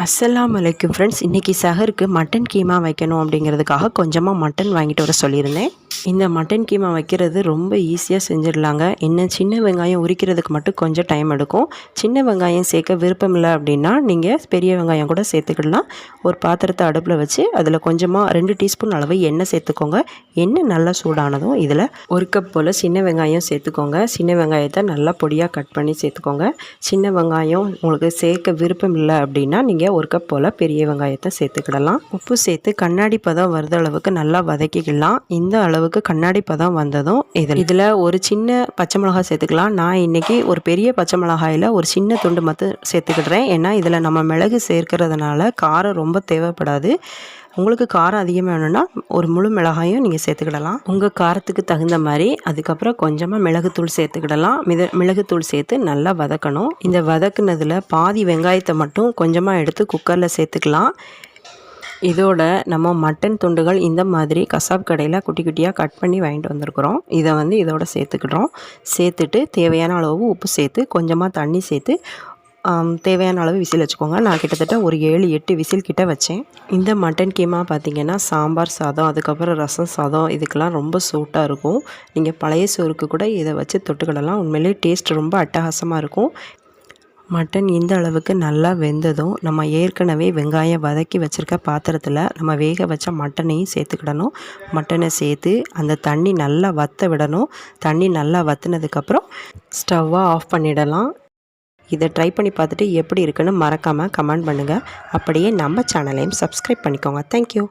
அஸ்லாம் வலைக்கும் ஃப்ரெண்ட்ஸ் இன்றைக்கி சஹருக்கு மட்டன் கீமா வைக்கணும் அப்படிங்கிறதுக்காக கொஞ்சமாக மட்டன் வாங்கிட்டு வர சொல்லியிருந்தேன். இந்த மட்டன் கீமா வைக்கிறது ரொம்ப ஈஸியாக செஞ்சிடலாங்க. என்ன சின்ன வெங்காயம் உரிக்கிறதுக்கு மட்டும் கொஞ்சம் டைம் எடுக்கும். சின்ன வெங்காயம் சேர்க்க விருப்பம் இல்லை அப்படின்னா நீங்கள் பெரிய வெங்காயம் கூட சேர்த்துக்கிடலாம். ஒரு பாத்திரத்தை அடுப்பில் வச்சு அதில் கொஞ்சமாக ரெண்டு டீஸ்பூன் அளவு எண்ணெய் சேர்த்துக்கோங்க. எண்ணெய் நல்லா சூடானதும் இதில் ஒரு கப் போல் சின்ன வெங்காயம் சேர்த்துக்கோங்க. சின்ன வெங்காயத்தை நல்லா பொடியாக கட் பண்ணி சேர்த்துக்கோங்க. சின்ன வெங்காயம் உங்களுக்கு சேர்க்க விருப்பம் இல்லை அப்படின்னா நீங்கள் ஒரு கப் போல் பெரிய வெங்காயத்தை சேர்த்துக்கிடலாம். உப்பு சேர்த்து கண்ணாடி பதம் வருத அளவுக்கு நல்லா வதக்கிக்கலாம். இந்த அளவுக்கு கண்ணாடி பதம் வந்ததும் இதில். இதில் ஒரு சின்ன பச்சை மிளகாய் சேர்த்துக்கலாம். நான் இன்றைக்கி ஒரு பெரிய பச்சை மிளகாயில் ஒரு சின்ன துண்டு மட்டும் சேர்த்துக்கிடுறேன். ஏன்னா இதில் நம்ம மிளகு சேர்க்கிறதுனால காரம் ரொம்ப தேவைப்படாது. உங்களுக்கு காரம் அதிகமாக வேணும்னா ஒரு முழு மிளகாயும் நீங்கள் சேர்த்துக்கிடலாம். உங்கள் காரத்துக்கு தகுந்த மாதிரி அதுக்கப்புறம் கொஞ்சமாக மிளகுத்தூள் சேர்த்துக்கிடலாம். மித மிளகுத்தூள் சேர்த்து நல்லா வதக்கணும். இந்த வதக்குனதில் பாதி வெங்காயத்தை மட்டும் கொஞ்சமாக எடுத்து குக்கரில் சேர்த்துக்கலாம். இதோட நம்ம மட்டன் துண்டுகள் இந்த மாதிரி கசாப் கடையில் குட்டி குட்டியாக கட் பண்ணி வாங்கிட்டு வந்திருக்கிறோம். இதை வந்து இதோட சேர்த்துக்கிட்டோம் சேர்த்துட்டு தேவையான அளவு உப்பு சேர்த்து கொஞ்சமாக தண்ணி சேர்த்து தேவையான அளவு விசில் வச்சுக்கோங்க. நான் கிட்டத்தட்ட ஒரு ஏழு எட்டு விசில் கிட்ட வச்சேன். இந்த மட்டன் கீமா பார்த்தீங்கன்னா சாம்பார் சாதம் அதுக்கப்புறம் ரசம் சாதம் இதுக்கெல்லாம் ரொம்ப சூட்டாக இருக்கும். நீங்கள் பழைய சோறுக்கு கூட இதை வச்சு தொட்டுக்கிடலாம். உண்மையிலேயே டேஸ்ட் ரொம்ப அட்டகாசமாக இருக்கும். மட்டன் இந்த அளவுக்கு நல்லா வெந்ததும் நம்ம ஏற்கனவே வெங்காயம் வதக்கி வச்சுருக்க பாத்திரத்தில் நம்ம வேக வச்ச மட்டனையும் சேர்த்துக்கிடணும். மட்டனை சேர்த்து அந்த தண்ணி நல்லா வற்ற விடணும். தண்ணி நல்லா வற்றினதுக்கப்புறம் ஸ்டவ்வை ஆஃப் பண்ணிடலாம். இதை ட்ரை பண்ணி பார்த்துட்டு எப்படி இருக்குன்னு மறக்காமல் கமெண்ட் பண்ணுங்கள் அப்படியே நம்ம சேனலையும் சப்ஸ்கிரைப் பண்ணிக்கோங்க. தேங்க்யூ